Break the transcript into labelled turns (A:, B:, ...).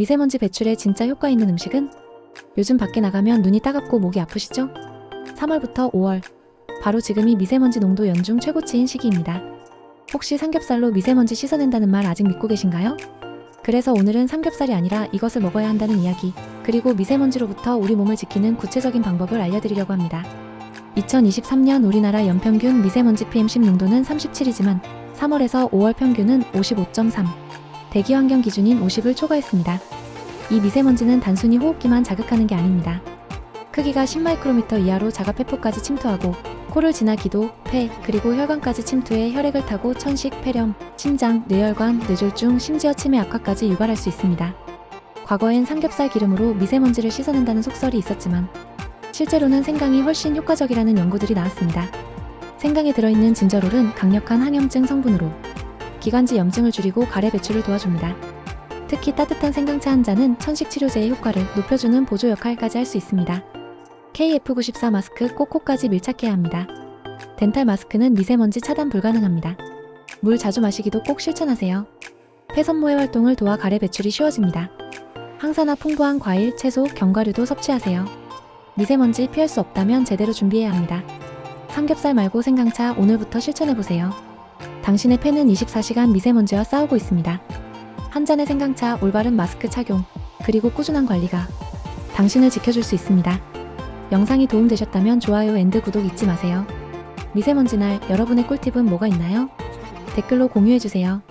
A: 미세먼지 배출에 진짜 효과 있는 음식은? 요즘 밖에 나가면 눈이 따갑고 목이 아프시죠? 3월부터 5월. 바로 지금이 미세먼지 농도 연중 최고치인 시기입니다. 혹시 삼겹살로 미세먼지 씻어낸다는 말 아직 믿고 계신가요? 그래서 오늘은 삼겹살이 아니라 이것을 먹어야 한다는 이야기, 그리고 미세먼지로부터 우리 몸을 지키는 구체적인 방법을 알려드리려고 합니다. 2023년 우리나라 연평균 미세먼지 PM10 농도는 37이지만 3월에서 5월 평균은 55.3, 대기 환경 기준인 50을 초과했습니다. 이 미세먼지는 단순히 호흡기만 자극하는 게 아닙니다. 크기가 10마이크로미터 이하로 자가 폐포까지 침투하고 코를 지나 기도, 폐, 그리고 혈관까지 침투해 혈액을 타고 천식, 폐렴, 심장, 뇌혈관, 뇌졸중, 심지어 치매 악화까지 유발할 수 있습니다. 과거엔 삼겹살 기름으로 미세먼지를 씻어낸다는 속설이 있었지만 실제로는 생강이 훨씬 효과적이라는 연구들이 나왔습니다. 생강에 들어있는 진저롤은 강력한 항염증 성분으로 기관지 염증을 줄이고 가래 배출을 도와줍니다. 특히 따뜻한 생강차 한 잔은 천식 치료제의 효과를 높여주는 보조 역할까지 할 수 있습니다. KF94 마스크 꼭 코까지 밀착해야 합니다. 덴탈 마스크는 미세먼지 차단 불가능합니다. 물 자주 마시기도 꼭 실천하세요. 폐선모의 활동을 도와 가래 배출이 쉬워집니다. 항산화 풍부한 과일, 채소, 견과류도 섭취하세요. 미세먼지 피할 수 없다면 제대로 준비해야 합니다. 삼겹살 말고 생강차 오늘부터 실천해보세요. 당신의 폐는 24시간 미세먼지와 싸우고 있습니다. 한 잔의 생강차, 올바른 마스크 착용, 그리고 꾸준한 관리가 당신을 지켜줄 수 있습니다. 영상이 도움되셨다면 좋아요 앤드 구독 잊지 마세요. 미세먼지 날 여러분의 꿀팁은 뭐가 있나요? 댓글로 공유해주세요.